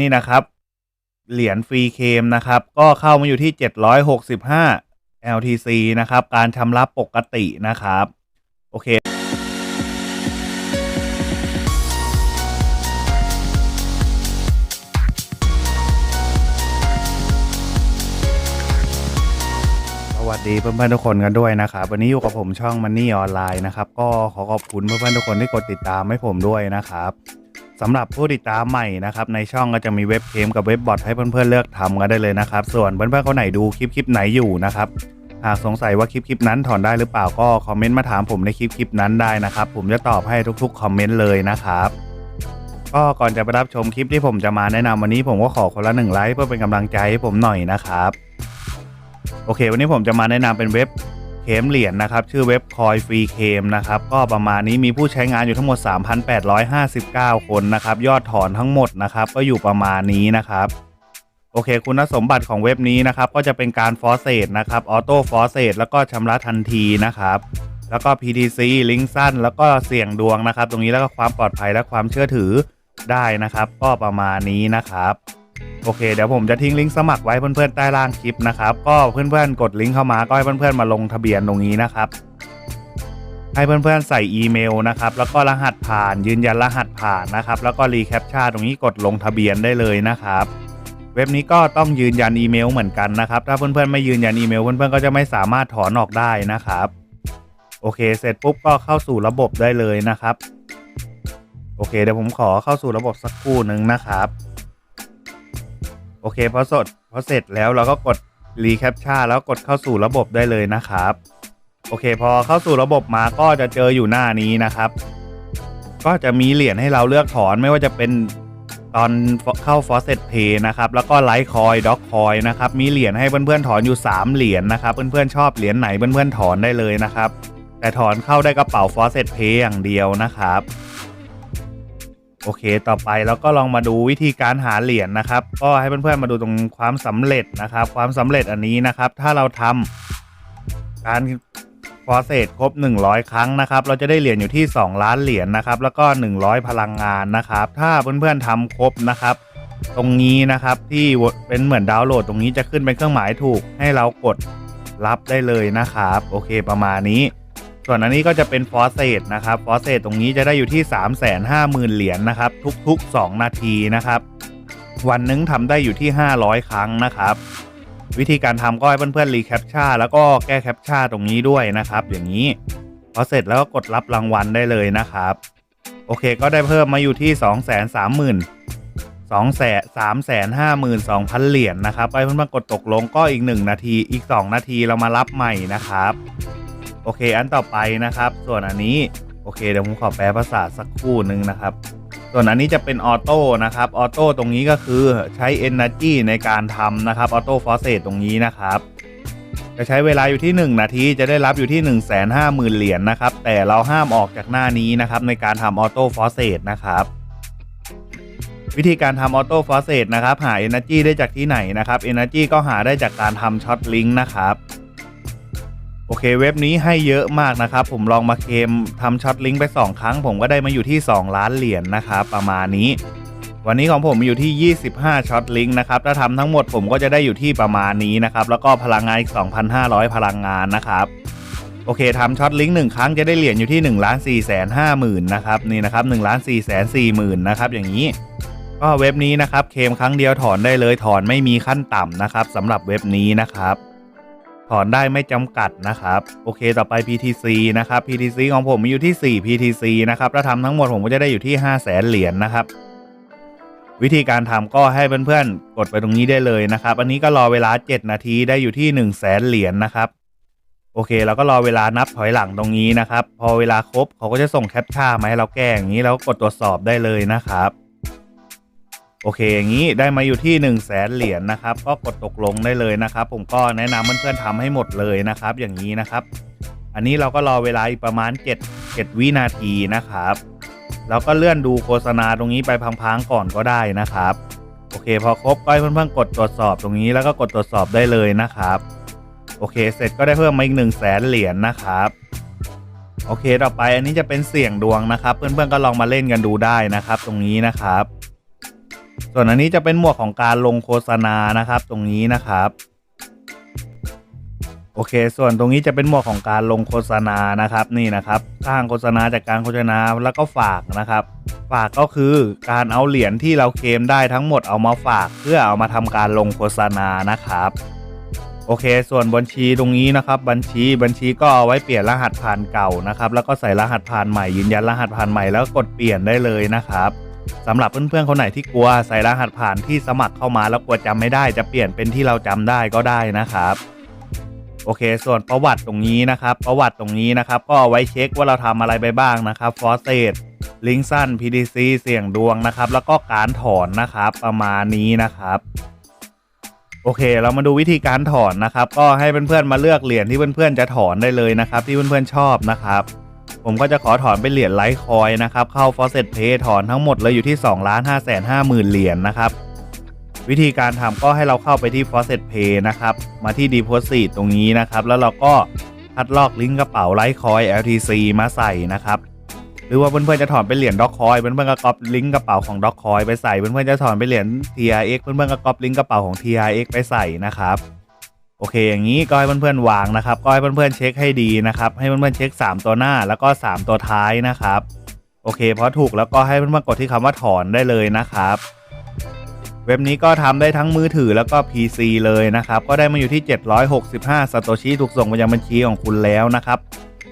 นี่นะครับ เหรียญฟรีเคมนะครับ ก็เข้ามาอยู่ที่ 765 LTC นะครับ การชำระปกตินะครับ โอเคสวัสดีเพื่อนๆทุกคนกันด้วยนะครับวันนี้อยู่กับผมช่อง Money ออนไลน์นะครับ ก็ขอขอบคุณเพื่อนๆทุกคนที่กดติดตามให้ผมด้วยนะครับ สำหรับผู้ติดตามใหม่นะครับในช่องก็จะมีเว็บเกมกับเว็บบอทให้เพื่อนๆเลือกทำกันได้เลยนะครับ ส่วนเพื่อนๆคนไหนดูคลิปคลิปไหนอยู่นะครับหากสงสัยว่าคลิปคลิปนั้นถอนได้หรือเปล่าก็คอมเมนต์มาถามผมในคลิปคลิปนั้นได้นะครับ ผมจะตอบให้ทุกๆคอมเมนต์เลยนะครับ ก็ก่อนจะไปรับชมคลิปที่ผมจะมาแนะนำวันนี้ผมก็ขอคนละหนึ่งไลค์เพื่อเป็นกำลังใจให้ผมหน่อยนะครับ โอเค วันนี้ผมจะมาแนะนำเป็นเว็บ เคมเหรียญนะครับ ชื่อเว็บคอยฟรีเคมนะครับ ก็ประมาณนี้มีผู้ใช้งานอยู่ทั้งหมด 3,859 คนนะครับ ยอดถอนทั้งหมดนะครับ ก็อยู่ประมาณนี้นะครับโอเค คุณสมบัติของเว็บนี้นะครับ ก็จะเป็นการฟอร์เซตนะครับออโต้ฟอร์เซตแล้วก็ชำระทันทีนะครับ แล้วก็ PTC ลิงก์สั้น แล้วก็เสี่ยงดวงนะครับ ตรงนี้แล้วก็ความปลอดภัยและความเชื่อถือได้นะครับ ก็ประมาณนี้นะครับ โอเคเดี๋ยวผมจะทิ้งลิงก์สมัครไว้เพื่อนๆใต้ล่างคลิปนะครับก็เพื่อนๆกดลิงก์เข้ามาก็ให้เพื่อนๆมาลงทะเบียนตรงนี้นะครับ ให้เพื่อนๆใส่อีเมลนะครับแล้วก็รหัสผ่านยืนยันรหัสผ่านนะครับ แล้วก็รีแคปชั่นตรงนี้กดลงทะเบียนได้เลยนะครับ เว็บนี้ก็ต้องยืนยันอีเมลเหมือนกันนะครับ ถ้าเพื่อนๆไม่ยืนยันอีเมลเพื่อนๆก็จะไม่สามารถถอนออกได้นะครับ โอเค เสร็จปุ๊บก็เข้าสู่ระบบได้เลยนะครับ โอเคเดี๋ยวผมขอเข้าสู่ระบบสักครู่หนึ่งนะครับ โอเคพอสดพอเสร็จแล้วเราก็กดรีแคปชั่นแล้วกดเข้าสู่ระบบได้เลยนะครับ โอเค พอเข้าสู่ระบบมาก็จะเจออยู่หน้านี้นะครับ ก็จะมีเหรียญให้เราเลือกถอนไม่ว่าจะเป็นตอนเข้า f o r เซ t Pay นะครับ แล้วก็ไลท์คอยด็อกคอยนะครับ มีเหรียญให้เพื่อนๆถอนอยู่ 3 เหรียญนะครับ เพื่อนๆชอบเหรียญไหนเพื่อนๆถอนได้เลยนะครับ แต่ถอนเข้าได้กระเป๋า f o r เซ t Pay อย่างเดียวนะครับ โอเค ต่อไปเราก็ลองมาดูวิธีการหาเหรียญนะครับ ก็ให้เพื่อนๆมาดูตรงความสำเร็จนะครับ ความสำเร็จอันนี้นะครับ ถ้าเราทำการฟอร์เซตครบ 100 ครั้งนะครับ เราจะได้เหรียญอยู่ที่ 2 ล้านเหรียญนะครับ แล้วก็ 100 พลังงานนะครับ ถ้าเพื่อนๆทำครบนะครับ ตรงนี้นะครับที่เป็นเหมือนดาวน์โหลด ตรงนี้จะขึ้นเป็นเครื่องหมายถูกให้เรากดรับได้เลยนะครับ โอเคประมาณนี้ ส่วนอันนี้ก็จะเป็นฟอสเซตนะครับฟอสเซตตรงนี้จะได้อยู่ที่ 3 5 0 0 0 0 เหรียญนะครับ ทุกๆ 2 นาทีนะครับ วันนึงทำได้อยู่ที่ 500 ครั้งนะครับ วิธีการทำก็ให้เพื่อนๆรีแคปชั่นแล้วก็แก้แคปชั่นตรงนี้ด้วยนะครับ อย่างนี้พอเสร็จแล้วก็กดรับรางวัลได้เลยนะครับ โอเคก็ได้เพิ่มมาอยู่ที่ 2 3 0 0 0 0 2แสนสามแสนห้าหมื่นสองพันเหรียญนะครับ ไปเพื่อนๆกดตกลงก็อีก 1 นาทีอีก 2 นาทีเรามารับใหม่นะครับ โอเค อันต่อไปนะครับ ส่วนอันนี้ โอเค เดี๋ยวผมขอแปลภาษาสักครู่หนึ่งนะครับ ส่วนอันนี้จะเป็นออโต้นะครับ ออโต้ตรงนี้ก็คือใช้ Energy ในการทำนะครับ ออโต้ฟอสเซตตรงนี้นะครับ จะใช้เวลาอยู่ที่ 1 นาที จะได้รับอยู่ที่ 1 5 0 0 0 0 เหรียญนะครับ แต่เราห้ามออกจากหน้านี้นะครับ ในการทำออโต้ฟอสเซตนะครับวิธีการทำออโต้ฟอสเซตนะครับ หา Energy ได้จากที่ไหนนะครับ Energy ก็หาได้จากการทำช็อตลิงก์นะครับ โอเคเว็บนี้ให้เยอะมากนะครับ ผมลองมาเคมทำช็อตลิงก์ไป 2 ครั้ง ผมก็ได้มาอยู่ที่ 2 ล้านเหรียญนนะครับประมาณนี้ วันนี้ของผมอยู่ที่ 25ช็อตลิงก์นะครับถ้าทำทั้งหมดผมก็จะได้อยู่ที่ประมาณนี้นะครับแล้วก็พลังงานอีก 2,500 พลังงานนะครับโอเคทำช็อตลิงก์หนึ่งครั้งจะได้เหรียญอยู่ที่1นึ่งล้านสี่แสนห้าหมื่นนะครับนี่นะครับหนึ่งล้านสี่แสนสี่หมื่นนะครับอย่างนี้ ก็เว็บนี้นะครับเคมครั้งเดียวถอนได้เลยถอนไม่มีขั้นต่ำนะครับสำหรับเว็บนี้นะครับ ถอนได้ไม่จำกัดนะครับ โอเคต่อไป PTC นะครับ PTC ของผมมีอยู่ที่ 4 PTC นะครับถ้าทำทั้งหมดผมก็จะได้อยู่ที่ 5 0 0แสนเหรียญนนะครับ วิธีการทำก็ให้เพื่อนๆ กดไปตรงนี้ได้เลยนะครับ อันนี้ก็รอเวลา 7 นาทีได้อยู่ที่ 1 0 0 0 0แสนเหรียญนนะครับ โอเคเราก็รอเวลานับถอยหลังตรงนี้นะครับ พอเวลาครบเขาก็จะส่งแคปชั่นมาให้เราแก้อย่างนี้แล้วกดตรวจสอบได้เลยนะครับ โอเคอย่างนี้ได้มาอยู่ที่1นึ่งแสนเหรียญนะครับ ก็กดตกลงได้เลยนะครับ ผมก็แนะนำเพื่อนๆทำให้หมดเลยนะครับ อย่างนี้นะครับ อันนี้เราก็รอเวลาอีกประมาณ 7 7 วินาทีนะครับแล้วก็เลื่อนดูโฆษณาตรงนี้ไปพังๆก่อนก็ได้นะครับ โอเค พอครบก็ให้เพื่อนๆกดตรวจสอบตรงนี้แล้วก็กดตรวจสอบได้เลยนะครับ โอเค เสร็จก็ได้เพิ่มมาอีก1นึ่งแสนเหรียญนะครับโอเค ต่อไปอันนี้จะเป็นเสี่ยงดวงนะครับ เพื่อนๆก็ลองมาเล่นกันดูได้นะครับ ตรงนี้นะครับ ส่วนอันนี้จะเป็นหมวกของการลงโฆษณานะครับตรงนี้นะครับ โอเค ส่วนตรงนี้จะเป็นหมวกของการลงโฆษณานะครับนี่นะครับสร้างโฆษณาจากการโฆษณาแล้วก็ฝากนะครับ ฝากก็คือการเอาเหรียญที่เราเคมได้ทั้งหมดเอามาฝาก เพื่อเอามาทำการลงโฆษณานะครับโอเค ส่วนบัญชีตรงนี้นะครับ บัญชีบัญชีก็เอาไว้เปลี่ยนรหัสผ่านเก่านะครับ แล้วก็ใส่รหัสผ่านใหม่ยืนยันรหัสผ่านใหม่แล้วกดเปลี่ยนได้เลยนะครับ สำหรับเพื่อนๆคนไหนที่กลัวใส่รหัสผ่านที่สมัครเข้ามาแล้วกลัวจำไม่ได้จะเปลี่ยนเป็นที่เราจำได้ก็ได้นะครับ โอเค ส่วนประวัติตรงนี้นะครับ ประวัติตรงนี้นะครับ ก็เอาไว้เช็คว่าเราทำอะไรไปบ้างนะครับฟอร์เซตลิงสั้น PDC เสี่ยงดวงนะครับ แล้วก็การถอนนะครับประมาณนี้นะครับ โอเค เรามาดูวิธีการถอนนะครับ ก็ให้เพื่อนๆมาเลือกเหรียญที่เพื่อนๆจะถอนได้เลยนะครับ ที่เพื่อนๆชอบนะครับ ผมก็จะขอถอนเป็นเหรียญไลท์คอยนะครับ เข้า f o r c e t Pay ถอนทั้งหมดเลยอยู่ที่2 5 5 0 0 0 0เหรียญนะครับ วิธีการทำก็ให้เราเข้าไปที่ f o r c e t Pay นะครับ มาที่ Deposit ตรงนี้นะครับ แล้วเราก็คัดลอกลิงก์กระเป๋าไลท์คอย LTC มาใส่นะครับหรือว่าเพื่อนๆจะถอนเป็นเหรียญด็อกคอยเพื่อนๆก็ก๊อปลิงก์กระเป๋าของด็อกคอยไปใส่เพื่อนๆจะถอนเป็นเหรียญ TRX เพื่อนๆก็ก๊อปลิงก์กระเป๋าของ TRX ไปใส่นะครับ โอเค อย่างนี้ก็ให้เพื่อนๆวางนะครับ ก็ให้เพื่อนๆเช็คให้ดีนะครับ ให้เพื่อนๆเช็ค 3 ตัวหน้าแล้วก็ 3 ตัวท้ายนะครับ โอเคพอถูกแล้วก็ให้เพื่อนๆกดที่คำว่าถอนได้เลยนะครับ เว็บนี้ก็ทำได้ทั้งมือถือแล้วก็ PC เลยนะครับ ก็ได้มาอยู่ที่ 765สโตชิถูกส่งมายังบัญชีของคุณแล้วนะครับ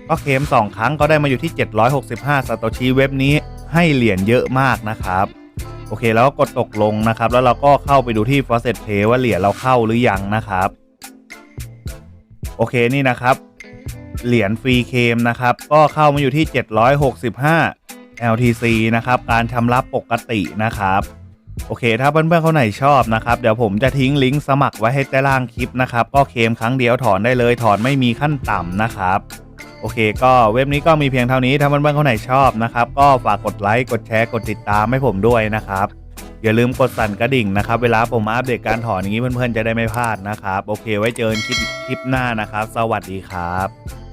ก็เคม2 ครั้งก็ได้มาอยู่ที่ 765สโตชิเว็บนี้ให้เหรียญเยอะมากนะครับโอเคแล้วก็กดตกลงนะครับ แล้วเราก็เข้าไปดูที่ f a u c e t Pay ว่าเหรียญเราเข้าหรือยังนะครับ โอเคนี่นะครับ เหรียญฟรีเคมนะครับ ก็เข้ามาอยู่ที่ 765 LTC นะครับ การชำระปกตินะครับ โอเค ถ้าเพื่อนๆคนไหนชอบนะครับ เดี๋ยวผมจะทิ้งลิงก์สมัครไว้ให้ใต้ล่างคลิปนะครับ ก็เคมครั้งเดียวถอนได้เลยถอนไม่มีขั้นต่ำนะครับโอเคก็เว็บนี้ก็มีเพียงเท่านี้ถ้าเพื่อนๆคนไหนชอบนะครับ ก็ฝากกดไลค์ กดแชร์ กดติดตามให้ผมด้วยนะครับ อย่าลืมกดสั่นกระดิ่งนะครับ เวลาผมอัปเดตการถอนอย่างนี้เพื่อนๆจะได้ไม่พลาดนะครับ โอเคไว้เจอกันคลิปหน้านะครับ สวัสดีครับ